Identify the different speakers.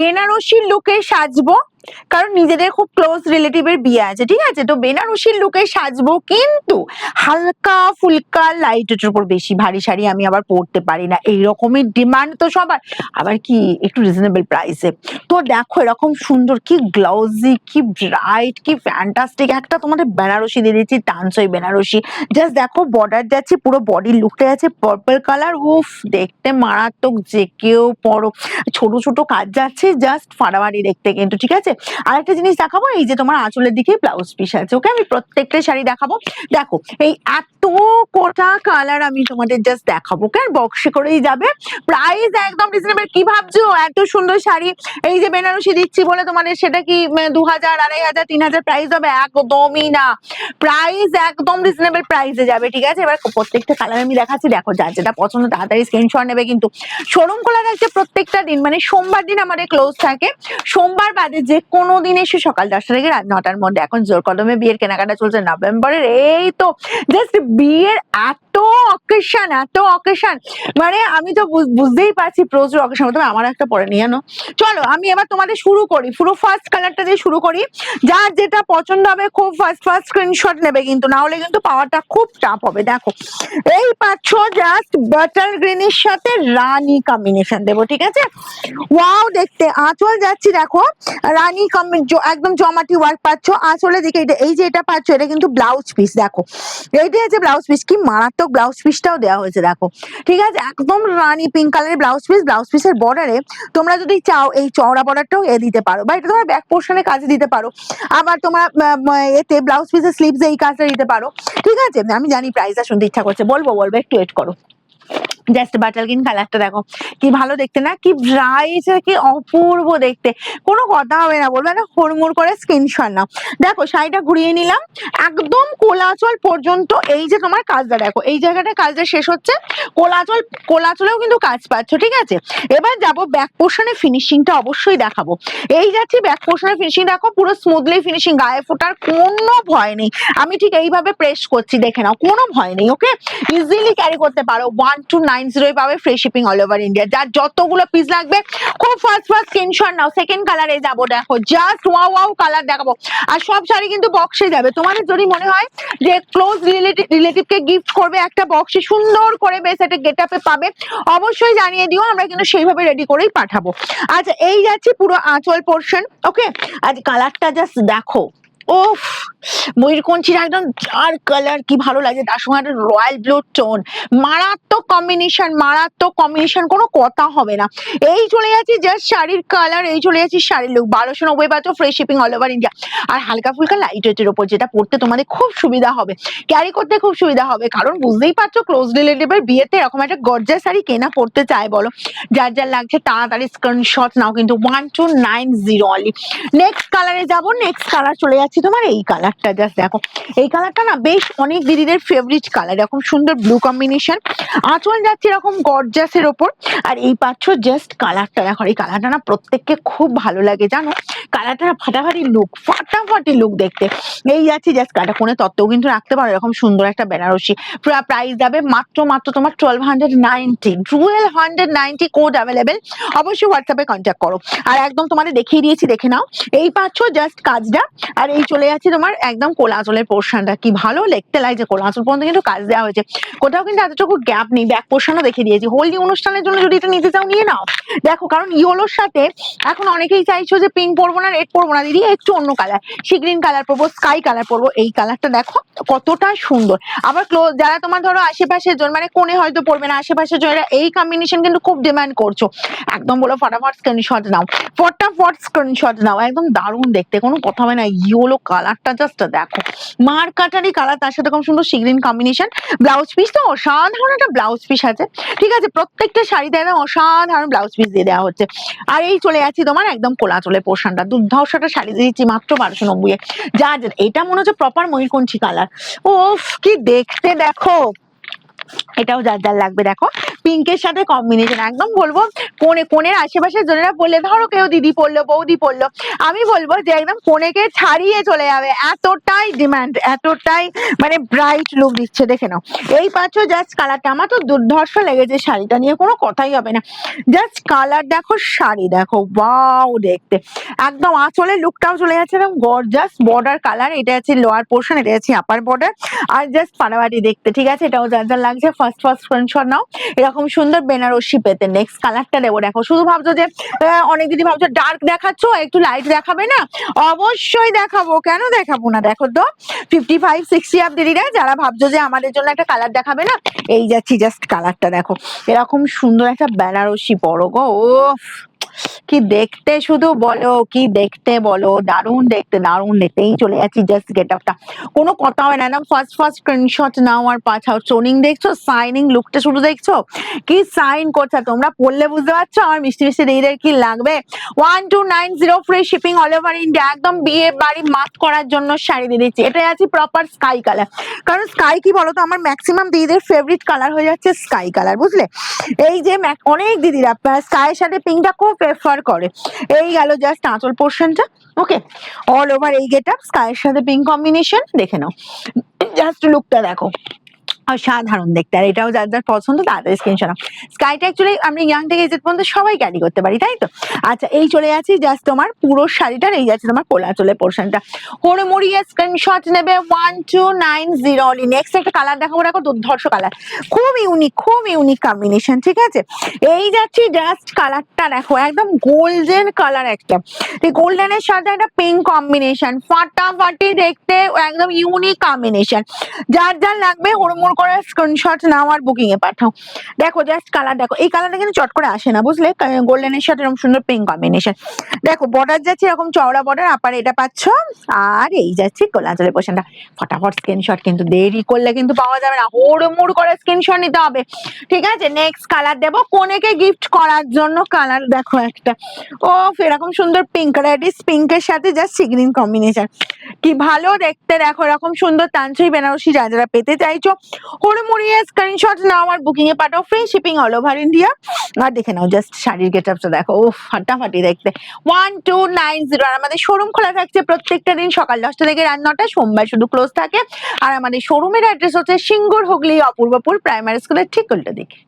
Speaker 1: বেনারসির লুকে সাজবো। কারণ নিজেদের খুব ক্লোজ রিলেটিভের বিয়ে আছে, ঠিক আছে? তো বেনারসির লুকে সাজবো কিন্তু হালকা ফুলকা লাইটের উপর বেশি ভারী শাড়ি আমি আবার পরতে পারি না। এই রকমের ডিমান্ড তো সবার। আবার কি, একটু রিজনেবল প্রাইসে তো দেখো এরকম সুন্দর কি গ্লাউজি কি ব্রাইট কি ফ্যান্টাস্টিক একটা তোমাদের বেনারসি দিয়ে দিচ্ছি টানসই বেনারসি। জাস্ট দেখো বর্ডার যাচ্ছে, পুরো বডির লুকটা আছে পার্পল কালার উফ, দেখতে মারাত্মক যে কেউ পরো। ছোট ছোট কাজ যাচ্ছে জাস্ট ফাড়াফাড়ি দেখতে কিন্তু, ঠিক আছে? আর একটা জিনিস দেখাবো, এই যে তোমার আঁচলের দিকে ব্লাউজ পিস আছে ওকে আমি প্রত্যেকটা শাড়ি দেখাবো। দেখো, এই এত কোটা কালার আমি তোমাদের জাস্ট দেখাবো ওকে বক্সে করেই যাবে। প্রাইস একদম রিজনেবল কি ভাবছ? এত সুন্দর শাড়ি। এই যে বেনারসি দিচ্ছি বলে তোমাদের, সেটা কি দু হাজার, আড়াই হাজার, তিন হাজার প্রাইস হবে? একদমই না। প্রাইস একদম রিজনেবল প্রাইসে যাবে, ঠিক আছে? এবার প্রত্যেকটা কালার আমি দেখাচ্ছি। দেখো, যার যেটা পছন্দ, তাড়াতাড়ি স্ক্রিনশট নেবে কিন্তু। শোরুম খোলা থাকছে প্রত্যেকটা দিন মানে সোমবার দিন আমাদের ক্লোজ থাকে। সোমবার বাদে যে কোনো দিন এসে সকাল দশটা থেকে রাত নটার মধ্যে এখন জোর বিয়ের কেনাকাটা চলছে নভেম্বরের, এই তো জাস্ট বিয়ের এত অকেশন এত অকেশন মানে আমি তো বুঝতেই পারছি প্রচুর অকেশন তবে আমার একটা পরে নিয়ে আনো। চলো, আমি এবার তোমাদের শুরু করি। পুরো ফার্স্ট কালারটা দিয়ে শুরু করি। যার যেটা পছন্দ হবে খুব ফার্স্ট ফার্স্ট স্ক্রিনশট নেবে কিন্তু। না হলে কিন্তু পাওয়াটা খুব টাফ হবে। দেখো, এই পাচ্ছ জাস্ট বাটার গ্রিনের সাথে রানী কম্বিনেশন দেবো, ঠিক আছে? ওয়াও দেখতে। আঁচল যাচ্ছি, দেখো। রানী একদম জমাটি ওয়ার্ক পাচ্ছ। আসলে দিকে এটা, এই যে এটা পাচ্ছ, এটা কিন্তু ব্লাউজ পিস দেখো। এইটা আছে ব্লাউজ পিস কি মারাত্মক ব্লাউজ পিসটাও দেওয়া হয়েছে, দেখো। ঠিক আছে? একদম রানী পিঙ্ক কালারের ব্লাউজ পিস ব্লাউজ পিসের বর্ডারে তোমরা যদি চাও, এই চওড়া বর্ডারটাও এ দিতে পারো। বা এটা তোমার ব্যাক পোর্শনে কাজে দিতে পারো। আবার তোমার এতে ব্লাউজ পিসের স্লিভস এই কাজটা দিতে পারো। ঠিক আছে? আমি জানি প্রাইসটা শুনতে ইচ্ছা করছে। বলব বলব, একটু ওয়েট করো। জাস্ট বাটার গ্রিন কালারটা দেখো। কি ভালো দেখতে না? কি ব্রাইট কি অপূর্ব দেখতে। কোনো কথা হবে না, বলবে না, হুড়মুড় করে স্ক্রিনশট নাও। দেখো, শাড়িটা ঘুরিয়ে নিলাম। একদম কোলাচল পর্যন্ত এই যে তোমার কাজটা দেখো, এই জায়গাটা কাজটা শেষ হচ্ছে। কোলাচল, কোলাচলেও কিন্তু কাজ পাচ্ছ, ঠিক আছে? এবার যাব ব্যাক পোর্শনে ফিনিশিংটা অবশ্যই দেখাবো। এই যাচ্ছি ব্যাক পোর্শনে ফিনিশিং দেখো পুরো স্মুথলি ফিনিশিং গায়ে ফোটার কোনো ভয় নেই। আমি ঠিক এইভাবে প্রেস করছি, দেখে নাও, কোনো ভয় নেই ওকে ইজিলি ক্যারি করতে পারো ওয়ান টু নাইন জিরোই পাবে free shipping all over India যার যতগুলো পিস লাগবে, খুব ফার্স্ট ফার্স্ট স্ক্রিনশট নাও। সেকেন্ড কালারে যাব, দেখো জাস্ট ওয়াও ওয়াও কালার দেখাবো। আর সব শাড়ি কিন্তু বক্সে যাবে। তোমাদের যদি মনে হয় যে ক্লোজ রিলেটিভ রিলেটিভকে গিফট করবে একটা বক্সে সুন্দর করে বেশ একটা গেট আপে পাবে, অবশ্যই জানিয়ে দিও, আমরা কিন্তু সেইভাবে রেডি করেই পাঠাবো। আচ্ছা এই যাচ্ছে পুরো আঁচল পোর্শন ওকে আজ কালারটা জাস্ট দেখো। ওফ ময়ূরকঞ্চির একদম ডার্ক কালার কি ভালো লাগে। তার সঙ্গে একটা রয়্যাল ব্লু টোন মারাত্মক কম্বিনেশন মারাত্মক কম্বিনেশন কোনো কথা হবে না। এই চলে যাচ্ছি জাস্ট শাড়ির কালার এই চলে যাচ্ছি শাড়ির লুক বারোশো নব্বই পাচ্ছ free shipping all over India আর হালকা ফুলকা লাইট ওয়েটের ওপর যেটা পড়তে তোমাদের খুব সুবিধা হবে। ক্যারি করতে খুব সুবিধা হবে। কারণ বুঝতেই পারছ ক্লোজ রিলেটিভের বিয়েতে এরকম একটা গর্জার শাড়ি কেনা পড়তে চায়, বলো? যার যার লাগছে, তাড়াতাড়ি স্ক্রিনশট নাও। কিন্তু one two nine zero only next কালারে যাব নেক্সট কালার চলে যাচ্ছি তোমার এই কালারটা জাস্ট দেখো। এই কালারটা না বেশ অনেক দিদিদের ফেভারিট কালার এরকম সুন্দর ব্লু কম্বিনেশন আঁচল যাচ্ছে এরকম গর্জাসের ওপর। আর এই পাচ্ছ জাস্ট কালারটা দেখো, এই কালারটা না প্রত্যেককে খুব ভালো লাগে, জানো? কালারটা ফাটাফাটি লুক ফাটাফাটি লুক দেখতে। এই যাচ্ছি জাস্ট কাটা কোণে তত্ত্বও কিন্তু রাখতে পারো, এরকম সুন্দর একটা বেনারসি। পুরো প্রাইস যাবে মাত্র মাত্র তোমার twelve hundred ninety twelve hundred ninety code available অবশ্যই হোয়াটসঅ্যাপে কন্ট্যাক্ট করো। আর একদম তোমাদের দেখিয়ে দিয়েছি, দেখে নাও। এই পাচ্ছ জাস্ট কাজটা। আর এই চলে যাচ্ছে তোমার একদম কোলাচলের পোর্শনটা। কি ভালো দেখতে লাগছে কোলাচল পর্যন্ত কিন্তু কাজ দেওয়া হয়েছে। কোথাও কিন্তু এতটুকু গ্যাপ নেই ব্যাক পোর্শনও দেখিয়ে দিয়েছি। হোলি অনুষ্ঠানের জন্য যদি এটা নিতে চাও, নিয়ে নাও। দেখো, কারণ ইয়োলোর সাথে এখন অনেকেই চাইছো যে পিঙ্ক পরবো না রেড পরবো না। দিদি, একটু অন্য কালার সি গ্রিন কালার পরবো স্কাই কালার পরবো। এই কালারটা দেখো, কতটা সুন্দর। আবার ক্লো- যারা তোমার ধরো আশেপাশের জন মানে কোণে হয়তো পড়বে না আশেপাশের জনেরা এই কম্বিনেশন কিন্তু খুব ডিমান্ড করছ। একদম বলো, ফটাফট স্ক্রিনশট নাও। ফটাফট স্ক্রিনশট নাও। একদম দারুণ দেখতে। কোনো কথা হবে না। ইয়েলো কালারটা জাস্ট দেখো। মার কাটারি কালার, তার সাথে খুব সুন্দর সিগ্রিন কম্বিনেশন ব্লাউজ পিস তো অসাধারণ একটা ব্লাউজ পিস আছে। ঠিক আছে, প্রত্যেকটা শাড়িতে একদম অসাধারণ ব্লাউজ পিস দিয়ে দেওয়া হচ্ছে। আর এই চলে যাচ্ছি তোমার একদম কোলাচলের পোর্শনটা দুর্ধর্ষ একটা শাড়ি দিয়ে দিচ্ছি মাত্র বারোশো নব্বই যা এটা মনে হচ্ছে প্রপার ময়ূরকঞ্চি কালার ও কি দেখতে দেখো। এটাও যার যার লাগবে দেখো। পিঙ্কের সাথে কম্বিনেশন একদম বলব, কোনে, কোনের আশেপাশে জনেরা বললে, ধরো কেউ দিদি পড়ল, বৌদি পড়ল, আমি বলব যে একদম কোনেকে ছাড়িয়ে চলে যাবে, এতটাই ডিমান্ড এতটাই মানে ব্রাইট লুক দিচ্ছে, দেখে নাও। এই পাচ্ছ জাস্ট কালারটা আমার তো দুর্ধর্ষ লেগেছে শাড়িটা নিয়ে, কোনো কথাই হবে না। জাস্ট কালার দেখো শাড়ি, দেখো ওয়াও দেখতে। একদম আঁচলের লুকটাও চলে যাচ্ছে, একদম গর্জাস বর্ডার কালার এটা আছে লোয়ার পোর্শন এটা আছে আপার বর্ডার আর জাস্ট পানাবাটি দেখতে, ঠিক আছে? এটাও যার যার লাগছে ফার্স্ট ফার্স্ট স্ক্রিনশট নাও। এরকম সুন্দর বেনারসি পেতে। নেক্সট কালারটা দেবো দেখো। শুধু ভাবছ যে অনেক দিদি ভাবছ ডার্ক দেখাচ্ছ, একটু লাইট দেখাবে না? অবশ্যই দেখাবো। কেন দেখাবো না? দেখো তো ফিফটি ফাইভ সিক্সটি আপ দিদিরা যারা ভাবছ যে আমাদের জন্য একটা কালার দেখাবে না, এই যাচ্ছি জাস্ট কালারটা দেখো। এরকম সুন্দর একটা বেনারসি বড় গো ও কি দেখতে শুধু বলো, কি দেখতে বলো, দারুণ দেখতে দারুণ দেখতে এই চলে যাচ্ছি জাস্ট গেট আপটা কোনো কথা হয় না ফার্স্ট ফার্স্ট স্ক্রিনশট নাও আর পাঠাও টোনিং দেখছ সাইনিং লুকটা শুধু দেখছ? কি সাইন করছে? তোমরা পড়লে বুঝতে পারছ, আমার মিষ্টি মিষ্টি দিদিদের কি লাগবে? One two nine zero free shipping all over India একদম বিয়ে বাড়ি মাত করার জন্য শাড়ি দিয়ে দিচ্ছি। এটাই আছে প্রপার স্কাই কালার কারণ স্কাই কি বলতো আমার ম্যাক্সিমাম দিদিদের ফেভারিট কালার হয়ে যাচ্ছে স্কাই কালার বুঝলে? এই যে অনেক দিদিরা স্কাইয়ের সাথে পিঙ্কটা খুব প্রেফার করে। এই গেল জাস্ট আঁচল পোর্শনটা ওকে অল ওভার এই গেট আপ স্কাইয়ের সাথে পিঙ্ক কম্বিনেশন দেখে নাও। জাস্ট লুকটা দেখো। অসাধারণ দেখতে, আর এটাও যার যার পছন্দ তাদের স্ক্রিনশট স্কাইটা অ্যাকচুয়ালি আমরা ইয়াং থেকে এজেড পর্যন্ত সবাই ক্যারি করতে পারি, তাই তো? আচ্ছা এই চলে যাচ্ছি জাস্ট তোমার পুরো শাড়িটার এই যাচ্ছে তোমার কোলা চলে পোর্শনটা হরে মরিয়া স্ক্রিনশট নেবে one two nine zero only next একটা কালার দেখাবো, দেখো দুর্ধর্ষ কালার খুব ইউনিক খুব ইউনিক কম্বিনেশন ঠিক আছে? এই যাচ্ছি জাস্ট কালারটা দেখো, একদম গোল্ডেন কালার একটা। এই গোল্ডেনের সাথে একটা পিঙ্ক কম্বিনেশন ফাটাফাটি দেখতে একদম ইউনিক কম্বিনেশন যার যার লাগবে হুড়মুড় করে স্ক্রিনশট নাও আর বুকিং এ পাঠাও। দেখো জাস্ট কালার দেখো, এই কালারটা কিন্তু চট করে আসে না, বুঝলে? গোল্ডেনের সাথে এরকম সুন্দর পিঙ্ক কম্বিনেশন দেখো বর্ডার যাচ্ছে এরকম চওড়া বর্ডার আপার এটা পাচ্ছ, আর এই যাচ্ছে কোলাঞ্চলের পোশনটা ফটাফট স্ক্রিনশট কিন্তু, দেরি করলে কিন্তু পাওয়া যাবে না, হুড়মুড় করে স্ক্রিনশট নিতে হবে। ঠিক আছে? নেক্সট কালার দেবো, কোনেকে গিফট করার জন্য কালার দেখো একটা। ও এরকম সুন্দর পিঙ্ক রেডিস পিঙ্কের সাথে জাস্ট সিগ্রিন কম্বিনেশন কি ভালো দেখতে, দেখো, এরকম সুন্দর তানছই বেনারসি যা, যারা পেতে চাইছো হরে মুড়িয়ে স্ক্রিনশট নাও আমার বুকিং এ পাঠাও। Free shipping all over India আর দেখে নাও জাস্ট শাড়ির গেট আপটা দেখো। ও ফাটাফাটি দেখতে। ওয়ান টু নাইন জিরো আর আমাদের শোরুম খোলা থাকছে প্রত্যেকটা দিন সকাল দশটা থেকে রাত নটা। সোমবার শুধু ক্লোজ থাকে। আর আমাদের শোরুমের অ্যাড্রেস হচ্ছে সিঙ্গুর হুগলি অপূর্বপুর প্রাইমারি স্কুলের ঠিক উল্টো দিকে।